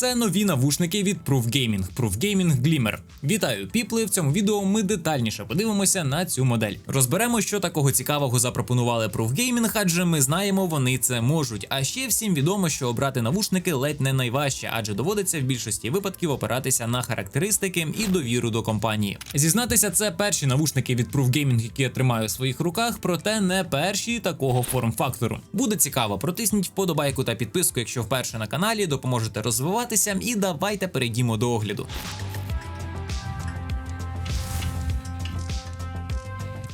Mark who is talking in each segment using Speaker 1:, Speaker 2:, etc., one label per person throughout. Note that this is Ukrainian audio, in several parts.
Speaker 1: Це нові навушники від Proof Gaming, Proof Gaming Glimmer. Вітаю, піпли! В цьому відео ми детальніше подивимося на цю модель. Розберемо, що такого цікавого запропонували Proof Gaming, адже ми знаємо, вони це можуть. А ще всім відомо, що обрати навушники ледь не найважче, адже доводиться в більшості випадків опиратися на характеристики і довіру до компанії. Зізнатися, це перші навушники від Proof Gaming, які я тримаю в своїх руках, проте не перші такого форм-фактору. Буде цікаво, протисніть вподобайку та підписку, якщо вперше на каналі, допоможете розвиватися, і давайте перейдімо до огляду.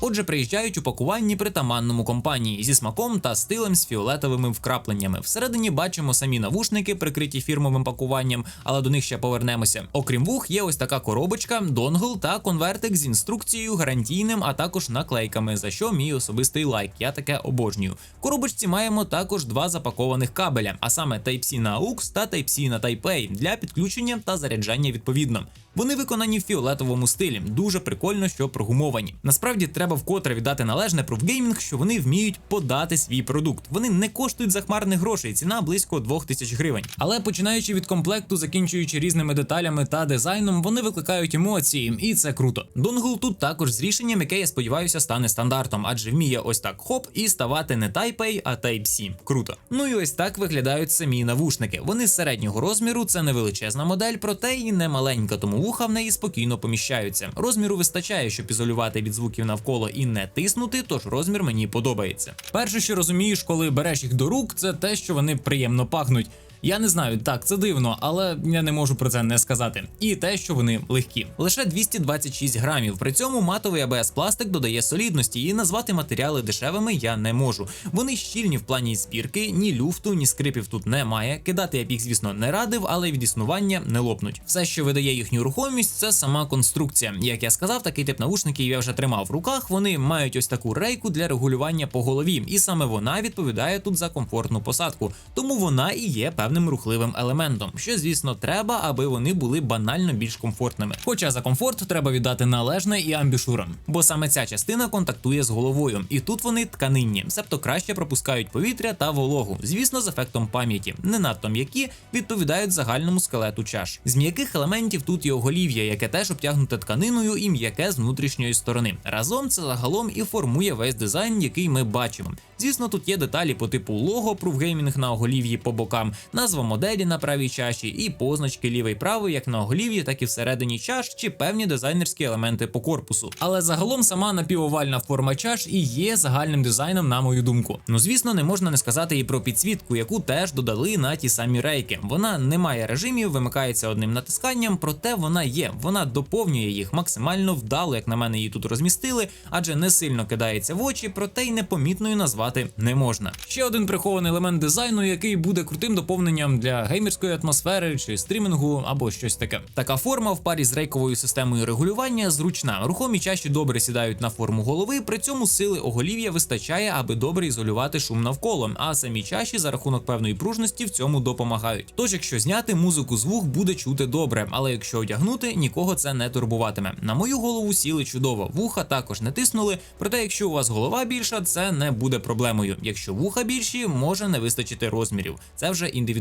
Speaker 1: Отже, приїжджають у пакуванні притаманному компанії зі смаком та стилем з фіолетовими вкрапленнями. Всередині бачимо самі навушники, прикриті фірмовим пакуванням, але до них ще повернемося. Окрім вух, є ось така коробочка, донгл та конвертик з інструкцією, гарантійним, а також наклейками, за що мій особистий лайк. Я таке обожнюю. В коробочці маємо також два запакованих кабеля, а саме Type-C на AUX та Type-C на Type-A для підключення та заряджання відповідно. Вони виконані в фіолетовому стилі, дуже прикольно, що прогумовані. Насправді треба вкотре віддати належне Proof що вони вміють подати свій продукт. Вони не коштують захмарних грошей, ціна близько 2000 гривень. Але починаючи від комплекту, закінчуючи різними деталями та дизайном, вони викликають емоції, і це круто. Донгл тут також з рішенням, яке я сподіваюся стане стандартом, адже вміє ось так хоп і ставати не Type-A, а Type-C. Круто. Ну і ось так виглядають самі навушники. Вони середнього розміру, це не величезна модель, проте і не маленька, тому вуха в неї спокійно поміщаються. Розміру вистачає, щоб ізолювати від звуків навколо і не тиснути, тож розмір мені подобається. Перше, що розумієш, коли береш їх до рук, це те, що вони приємно пахнуть. Я не знаю, так це дивно, але я не можу про це не сказати. І те, що вони легкі, лише 226 грамів. При цьому матовий АБС пластик додає солідності, і назвати матеріали дешевими я не можу. Вони щільні в плані збірки, ні люфту, ні скрипів тут немає. Кидати я б їх, звісно, не радив, але від існування не лопнуть. Все, що видає їхню рухомість, це сама конструкція. Як я сказав, такий тип навушників я вже тримав в руках. Вони мають ось таку рейку для регулювання по голові, і саме вона відповідає тут за комфортну посадку. Тому вона і є певним рухливим елементом, що звісно треба, аби вони були банально більш комфортними. Хоча за комфорт треба віддати належне і амбішурам, бо саме ця частина контактує з головою, і тут вони тканинні, себто краще пропускають повітря та вологу, звісно, з ефектом пам'яті, не надто м'які відповідають загальному скелету чаш. З м'яких елементів тут є оголів'я, яке теж обтягнуте тканиною і м'яке з внутрішньої сторони. Разом це загалом і формує весь дизайн, який ми бачимо. Звісно, тут є деталі по типу лого Gaming на оголів'ї по бокам, назва моделі на правій чаші і позначки лівий правий як на оголів'ї, так і всередині чаш чи певні дизайнерські елементи по корпусу. Але загалом сама напівовальна форма чаш і є загальним дизайном, на мою думку. Ну звісно, не можна не сказати і про підсвітку, яку теж додали на ті самі рейки. Вона не має режимів, вимикається одним натисканням, проте вона є. Вона доповнює їх максимально вдало, як на мене її тут розмістили, адже не сильно кидається в очі, проте й непомітною назвати не можна. Ще один прихований елемент дизайну, який буде крутим доповненням для геймерської атмосфери чи стрімінгу або щось таке. Така форма в парі з рейковою системою регулювання зручна. Рухомі чаші добре сідають на форму голови, при цьому сили оголів'я вистачає, аби добре ізолювати шум навколо. А самі чаші за рахунок певної пружності в цьому допомагають. Тож, якщо зняти музику з вух, буде чути добре, але якщо одягнути, нікого це не турбуватиме. На мою голову сіли чудово. Вуха також не тиснули. Проте, якщо у вас голова більша, це не буде проблемою. Якщо вуха більші, може не вистачити розмірів. Це вже індивідуально.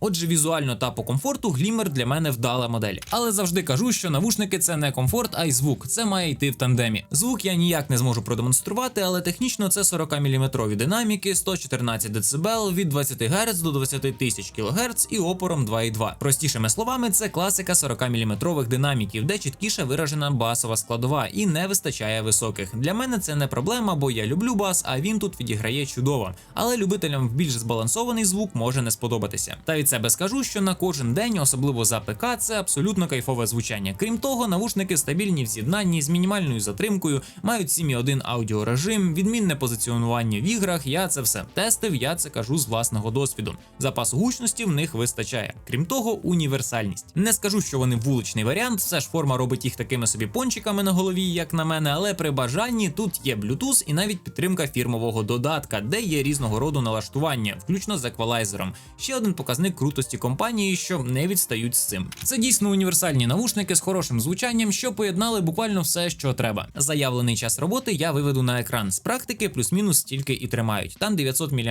Speaker 1: Отже, візуально та по комфорту глімер для мене вдала модель. Але завжди кажу, що навушники це не комфорт, а й звук. Це має йти в тандемі. Звук я ніяк не зможу продемонструвати, але технічно це 40-мм динаміки, 114 дБ від 20 Гц до 20 тисяч кГц і опором 2,2. Простішими словами, це класика 40-мм динаміків, де чіткіше виражена басова складова і не вистачає високих. Для мене це не проблема, бо я люблю бас, а він тут відіграє чудово. Але любителям в більш збалансований звук може не сподобатися. Та від себе скажу, що на кожен день, особливо за ПК, це абсолютно кайфове звучання. Крім того, навушники стабільні в з'єднанні з мінімальною затримкою, мають 7.1 аудіорежим, відмінне позиціонування в іграх. Я це все тестив, я це кажу з власного досвіду. Запасу гучності в них вистачає. Крім того, універсальність. Не скажу, що вони вуличний варіант, все ж форма робить їх такими собі пончиками на голові, як на мене, але при бажанні тут є Bluetooth і навіть підтримка фірмового додатка, де є різного роду налаштування, включно з еквалайзером. Ще один показник крутості компанії, що не відстають з цим. Це дійсно універсальні навушники з хорошим звучанням, що поєднали буквально все, що треба. Заявлений час роботи я виведу на екран. З практики плюс-мінус стільки і тримають. Там 900 мАч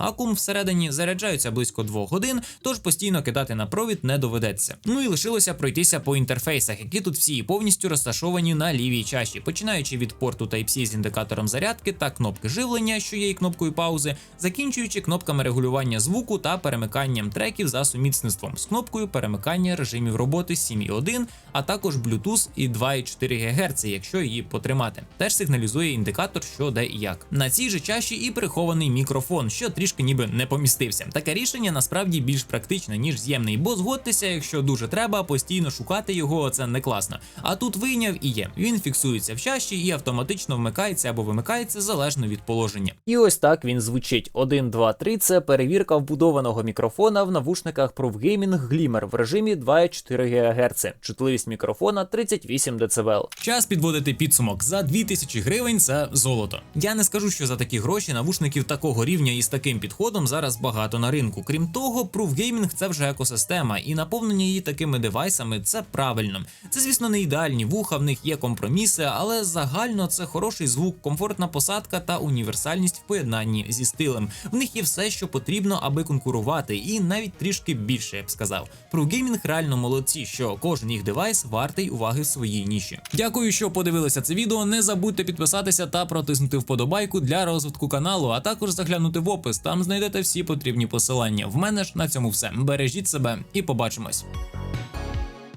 Speaker 1: акум всередині заряджаються близько 2 годин, тож постійно кидати на провід не доведеться. Ну і лишилося пройтися по інтерфейсах, які тут всі повністю розташовані на лівій чаші, починаючи від порту Type-C з індикатором зарядки та кнопки живлення, що є і кнопкою паузи, закінчуючи кнопками регулювання звуку та перемиканням треків за сумісництвом з кнопкою перемикання режимів роботи 7.1, а також Bluetooth і 2,4 ГГц, якщо її потримати. Теж сигналізує індикатор, що де і як. На цій же чаші і прихований мікрофон, що трішки ніби не помістився. Таке рішення насправді більш практичне, ніж з'ємний, бо згодьтеся, якщо дуже треба, постійно шукати його, це не класно. А тут вийняв і є. Він фіксується в чаші і автоматично вмикається або вимикається залежно від положення.
Speaker 2: І ось так він звучить. 1, 2, 3 – це перевірка вбудованого мікрофона в навушниках Proof Gaming Glimmer в режимі 2,4 ГГц. Чутливість мікрофона 38 дБ.
Speaker 1: Час підводити підсумок за 2000 гривень це золото. Я не скажу, що за такі гроші навушників такого рівня і з таким підходом зараз багато на ринку. Крім того, Proof Gaming – це вже екосистема, і наповнення її такими девайсами це правильно. Це, звісно, не ідеальні вуха, в них є компроміси, але загально це хороший звук, комфортна посадка та універсальність в поєднанні зі стилем. В них є все, що потрібно, аби конкурувати, і навіть трішки більше, я б сказав. Про геймінг реально молодці, що кожен їх девайс вартий уваги в своїй ніші. Дякую, що подивилися це відео. Не забудьте підписатися та протиснути вподобайку для розвитку каналу, а також заглянути в опис. Там знайдете всі потрібні посилання. В мене ж на цьому все. Бережіть себе і побачимось.